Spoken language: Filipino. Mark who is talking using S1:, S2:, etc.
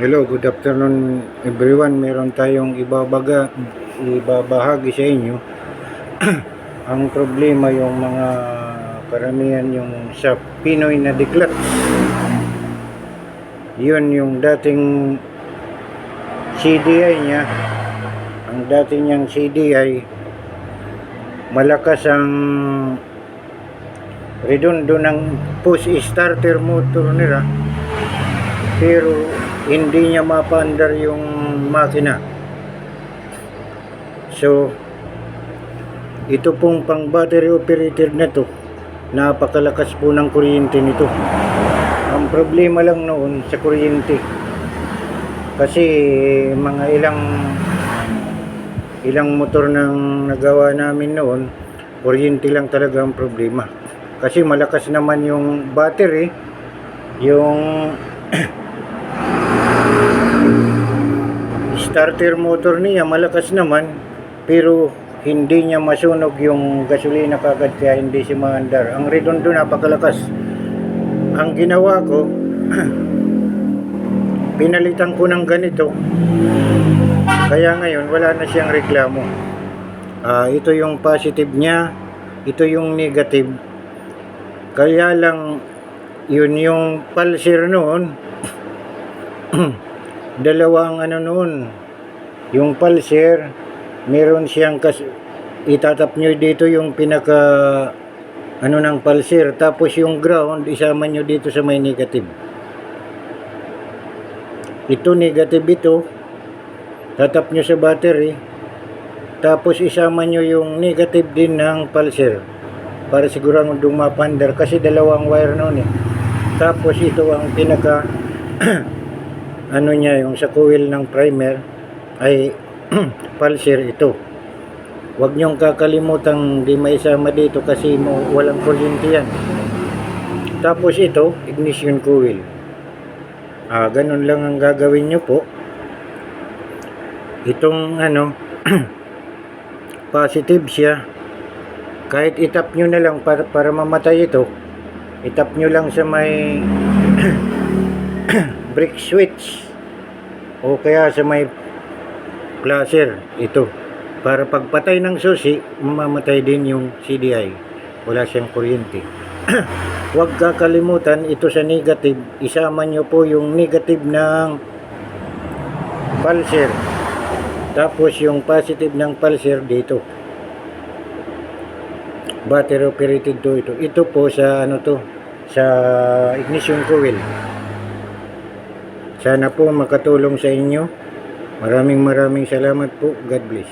S1: Hello, good afternoon everyone. Meron tayong ibabaga, ibabahagi sa inyo. Ang problema yung mga karamihan yung sa Pinoy na diklat. Yun yung dating CDI niya. Ang dating niyang CDI malakas ang redondo ng push starter motor nila pero hindi niya mapaandar yung makina. So, ito pong pang battery operated na to, napakalakas po ng kuryente nito. Ang problema lang noon sa kuryente, kasi mga ilang ilang motor nang nagawa namin noon, kuryente lang talaga ang problema. Kasi malakas naman yung battery, yung starter motor niya malakas naman pero hindi niya masunog yung gasolina kagad kaya hindi si maandar. Ang redondo napakalakas. Ang ginawa ko pinalitan ko ng ganito. Kaya ngayon wala na siyang reklamo. Ah, ito yung positive niya ito yung negative. Kaya lang yun yung pulsar noon dalawang ano noon yung pulsar meron siyang kas itatap nyo dito yung pinaka ano ng pulsar tapos yung ground isama nyo dito sa may negative. Ito negative ito tatap nyo sa battery tapos isama nyo yung negative din ng pulsar para siguradong mapandar kasi dalawang wire noon eh. Tapos ito ang pinaka ano niya yung sa coil ng primer ay pulsar ito. Huwag niyong kakalimutan di maisama dito kasi mo, walang kuryente yan. Tapos ito ignition coil ah, ganun lang ang gagawin niyo po. Itong ano positive siya. Kahit itap nyo na lang para, para mamatay ito itap nyo lang sa may brick switch. O kaya sa may placer ito. Para pagpatay ng susi mamamatay din yung CDI wala siyang kuryente. Huwag kakalimutan ito sa negative isama nyo po yung negative ng pulsar. Tapos yung positive ng pulsar dito. Battery operated to ito. Ito po sa ano to sa ignition coil sana po makatulong sa inyo. Maraming maraming salamat po. God bless.